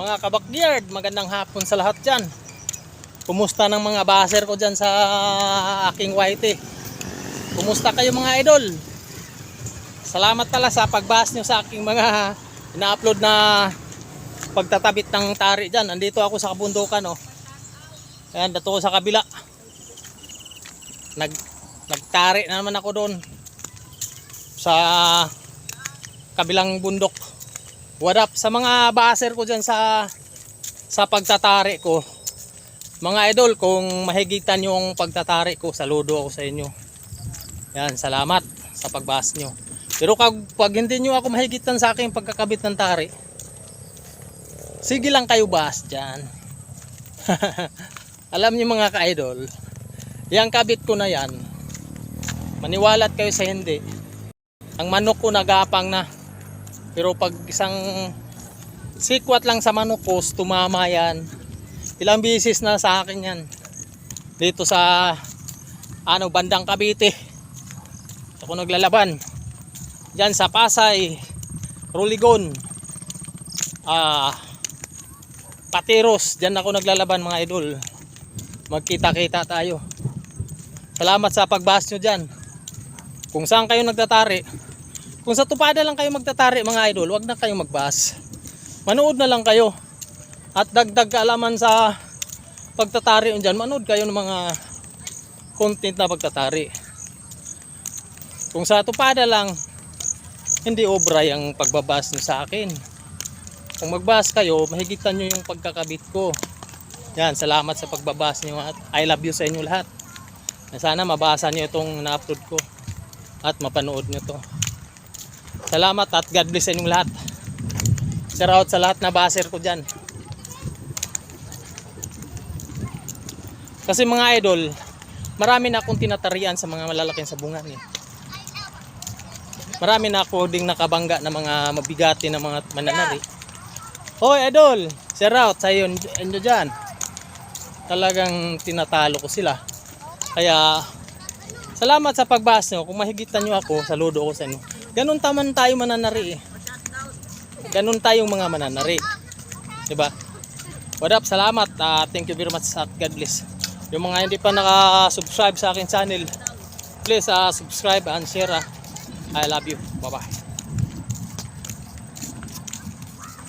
Mga kabakyard, magandang hapon sa lahat dyan. Kumusta ng mga baser ko dyan sa aking YT? Kumusta kayo mga idol? Salamat pala sa pagbahas nyo sa aking mga ina-upload na pagtatabit ng tari dyan. Andito ako sa kabundukan oh. Ayan, dato sa kabila. Nag, nagtari na naman ako doon sa kabilang bundok. What up sa mga baser ko dyan sa sa pagtatari ko. Mga idol, kung mahigitan yung pagtatari ko, saludo ako sa inyo. Yan, salamat sa pagbahas nyo. Pero kag, pag hindi nyo ako mahigitan sa aking pagkakabit ng tari, sige lang kayo bahas dyan. Alam niyo mga ka-idol, yung kabit ko na yan, maniwalat kayo sa hindi. Ang manok ko nagapang na. Pero pag isang sikwat lang sa ko, tumama yan. Ilang bisis na sa akin yan. Dito sa ano bandang Cavite. Ako naglalaban. Diyan sa Pasay, Ruligon, ah, Patiros. Diyan ako naglalaban mga idol. Magkita-kita tayo. Salamat sa pagbahas nyo dyan. Kung saan kayo nagtatari, kung sa tupada lang kayo magtatari mga idol, wag na kayo magbahas. Manood na lang kayo. At dagdag kaalaman sa pagtatari dyan, manood kayo ng mga content na pagtatari. Kung sa tupada lang, hindi obra yung pagbabas nyo sa akin. Kung magbahas kayo, mahigitan nyo yung pagkakabit ko. Yan, salamat sa pagbabas nyo at I love you sa inyo lahat. Na sana mabasa nyo itong na-upload ko at mapanood nyo to. Salamat at God bless sa inyong lahat. Shout out sa lahat na baser ko dyan. Kasi mga idol, marami na akong tinatarian sa mga malalaking sabungan eh. Marami na ako ding nakabangga na mga mabigati na mga mananari. Hoy idol, shout out sa iyo inyo dyan. Talagang tinatalo ko sila. Kaya salamat sa pagbahas nyo. Kung mahigitan nyo ako, saludo ko sa inyo. Ganun taman tayo mananari eh. Ganun tayong mga mananari. 'Di ba? What up? Salamat. Ah, thank you very much at God bless. Yung mga hindi pa naka-subscribe sa akin channel, please ah, subscribe and share. ah. I love you. Bye-bye.